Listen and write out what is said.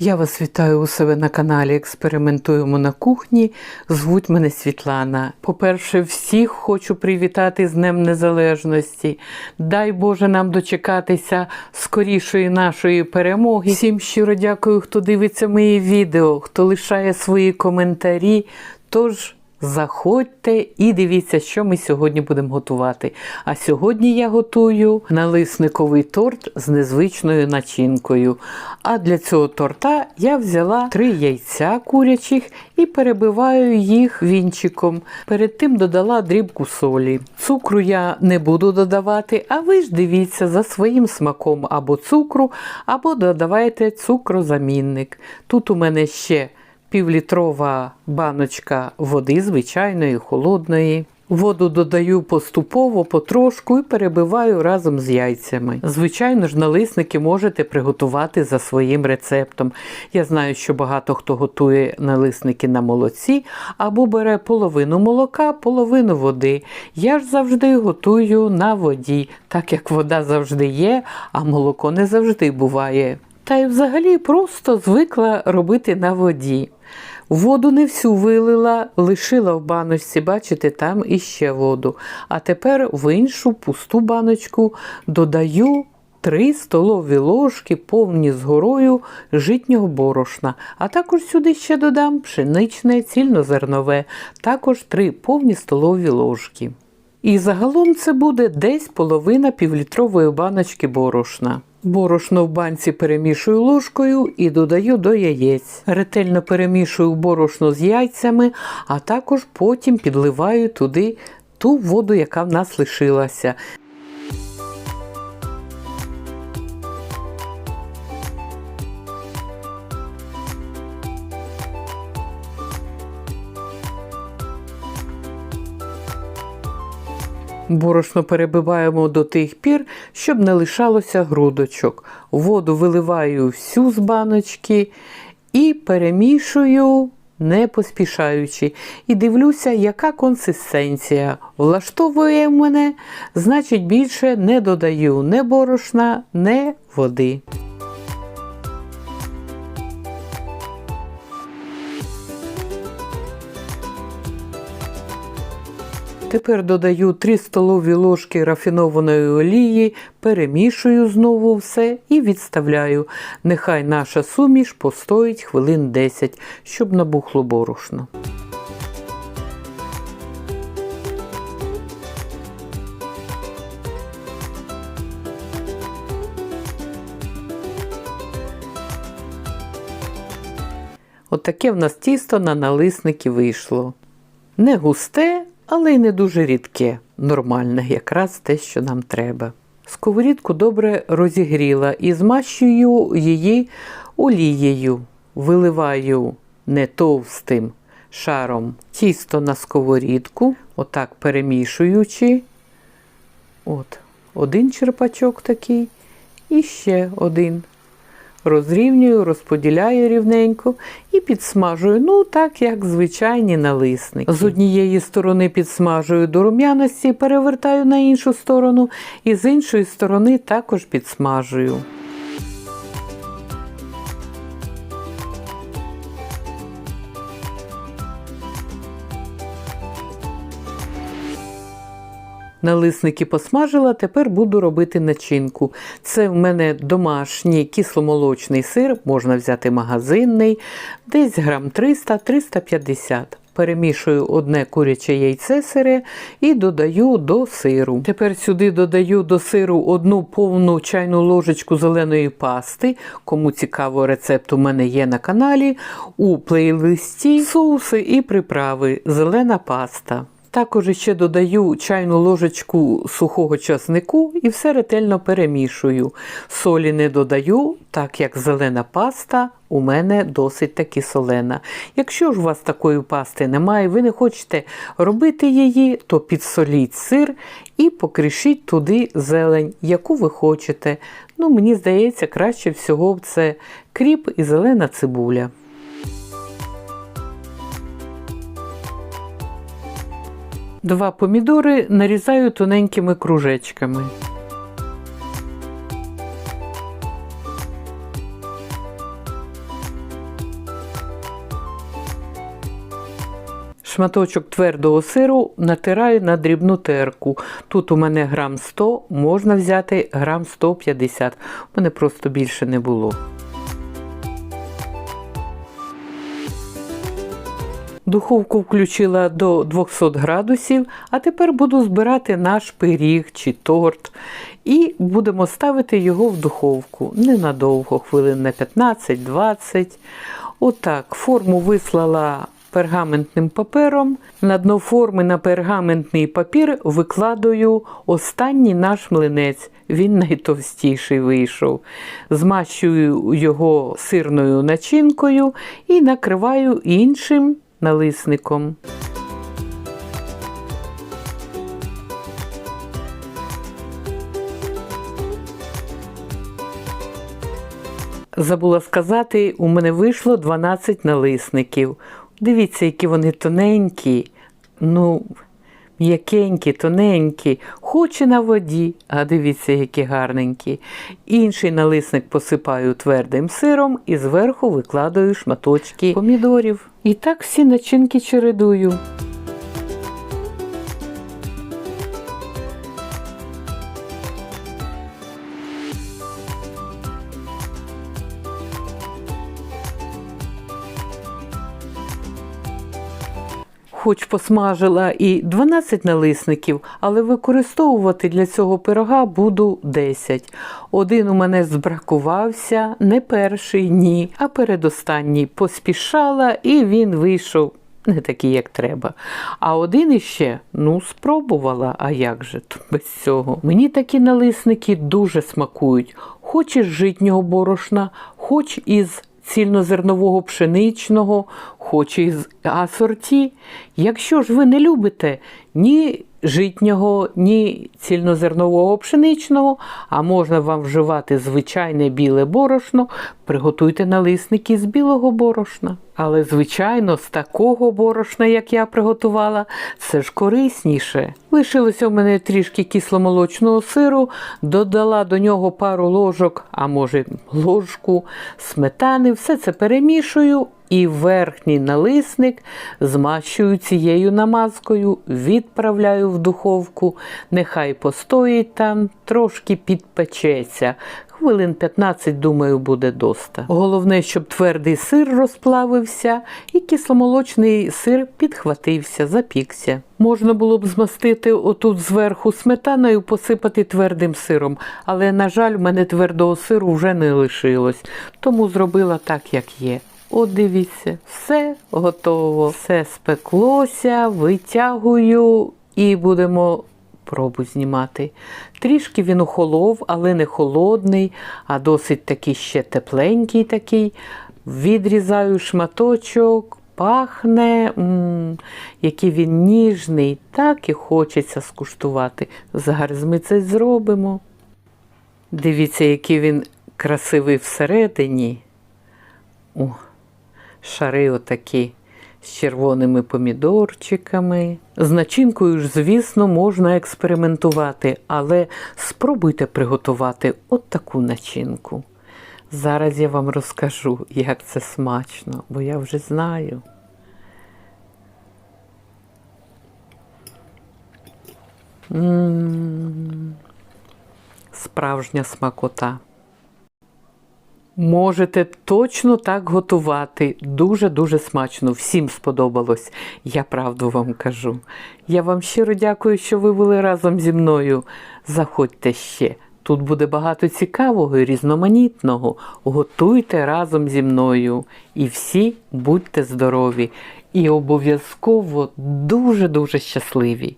Я вас вітаю у себе на каналі Експериментуємо на кухні. Звуть мене Світлана. По-перше, всіх хочу привітати з Днем Незалежності. Дай Боже нам дочекатися скорішої нашої перемоги. Всім щиро дякую, хто дивиться мої відео, хто лишає свої коментарі. Тож. Заходьте і дивіться, що ми сьогодні будемо готувати. А сьогодні я готую налисниковий торт з незвичною начинкою. А для цього торта я взяла три яйця курячих і перебиваю їх вінчиком. Перед тим додала дрібку солі. Цукру я не буду додавати, а ви ж дивіться за своїм смаком або цукру, або додавайте цукрозамінник. Тут у мене ще півлітрова баночка води, звичайної, холодної. Воду додаю поступово, потрошку і перебиваю разом з яйцями. Звичайно ж, налисники можете приготувати за своїм рецептом. Я знаю, що багато хто готує налисники на молоці або бере половину молока, половину води. Я ж завжди готую на воді, так як вода завжди є, а молоко не завжди буває. Та й взагалі просто звикла робити на воді. Воду не всю вилила, лишила в баночці, бачите, там іще воду. А тепер в іншу пусту баночку додаю 3 столові ложки повні з горою житнього борошна. А також сюди ще додам пшеничне, цільнозернове, також 3 повні столові ложки. І загалом це буде десь половина півлітрової баночки борошна. Борошно в банці перемішую ложкою і додаю до яєць. Ретельно перемішую борошно з яйцями, а також потім підливаю туди ту воду, яка в нас лишилася. Борошно перебиваємо до тих пір, щоб не лишалося грудочок. Воду виливаю всю з баночки і перемішую, не поспішаючи. І дивлюся, яка консистенція. Влаштовує мене, значить, більше не додаю не борошна, не води. Тепер додаю 3 столові ложки рафінованої олії, перемішую знову все і відставляю. Нехай наша суміш постоїть хвилин 10, щоб набухло борошно. Отаке в нас тісто на налисники вийшло. Не густе, але й не дуже рідке, нормальне, якраз те, що нам треба. Сковорідку добре розігріла і змащую її олією, виливаю не товстим шаром тісто на сковорідку, отак перемішуючи. От, один черпачок такий і ще один розрівнюю, розподіляю рівненько і підсмажую, ну так, як звичайні налисники. З однієї сторони підсмажую до рум'яності, перевертаю на іншу сторону, і з іншої сторони також підсмажую. Налисники посмажила, тепер буду робити начинку. Це в мене домашній кисломолочний сир, можна взяти магазинний, десь грам 300-350. Перемішую одне куряче яйце сире і додаю до сиру. Тепер сюди додаю до сиру одну повну чайну ложечку зеленої пасти. Кому цікаво, рецепт у мене є на каналі. У плейлисті соуси і приправи. Зелена паста. Також ще додаю чайну ложечку сухого часнику і все ретельно перемішую. Солі не додаю, так як зелена паста у мене досить таки солена. Якщо ж у вас такої пасти немає, ви не хочете робити її, то підсоліть сир і покришіть туди зелень, яку ви хочете. Ну, Мені здається, краще всього це кріп і зелена цибуля. Два помідори нарізаю тоненькими кружечками. Шматочок твердого сиру натираю на дрібну терку. Тут у мене грам 100, можна взяти грам 150, у мене просто більше не було. Духовку включила до 200 градусів, а тепер буду збирати наш пиріг чи торт. І будемо ставити його в духовку ненадовго, хвилин на 15-20. Отак, форму вислала пергаментним папером. На дно форми на пергаментний папір викладаю останній наш млинець. Він найтовстіший вийшов. Змащую його сирною начинкою і накриваю іншим налисником. Забула сказати, у мене вийшло 12 налисників. Дивіться, які вони тоненькі, ну, м'якенькі, тоненькі, хоч і на воді, а дивіться, які гарненькі. Інший налисник посипаю твердим сиром і зверху викладаю шматочки помідорів. І так всі начинки чередую. Хоч посмажила і 12 налисників, але використовувати для цього пирога буду 10. Один у мене збракувався, не перший ні, а передостанній поспішала, і він вийшов не такий, як треба. А один іще, ну, спробувала, а як же тут без цього. Мені такі налисники дуже смакують, хоч із житнього борошна, хоч із цільнозернового пшеничного, хоч і з асорті. Якщо ж ви не любите ні житнього, ні цільнозернового пшеничного, а можна вам вживати звичайне біле борошно, приготуйте налисники з білого борошна. Але, звичайно, з такого борошна, як я приготувала, це ж корисніше. Лишилося в мене трішки кисломолочного сиру, додала до нього пару ложок, а може ложку сметани, все це перемішую і верхній налисник змащую цією намазкою, відправляю в духовку, нехай постоїть там, трошки підпечеться. Хвилин 15, думаю, буде доста. Головне, щоб твердий сир розплавився і кисломолочний сир підхватився, запікся. Можна було б змастити отут зверху сметаною, посипати твердим сиром, але, на жаль, в мене твердого сиру вже не лишилось, тому зробила так, як є. От дивіться, все готово, все спеклося, витягую і будемо пробу знімати. Трішки він охолов, але не холодний, а досить такий ще тепленький такий. Відрізаю шматочок, пахне, м-м, який він ніжний, так і хочеться скуштувати. Зараз ми це зробимо. Дивіться, який він красивий всередині. О, шари отакі з червоними помідорчиками. З начинкою ж, звісно, можна експериментувати, але спробуйте приготувати от таку начинку. Зараз я вам розкажу, як це смачно, бо я вже знаю. М-м-м. Справжня смакота. Можете точно так готувати. Дуже-дуже смачно. Всім сподобалось. Я правду вам кажу. Я вам щиро дякую, що ви були разом зі мною. Заходьте ще. Тут буде багато цікавого і різноманітного. Готуйте разом зі мною. І всі будьте здорові. І обов'язково дуже-дуже щасливі.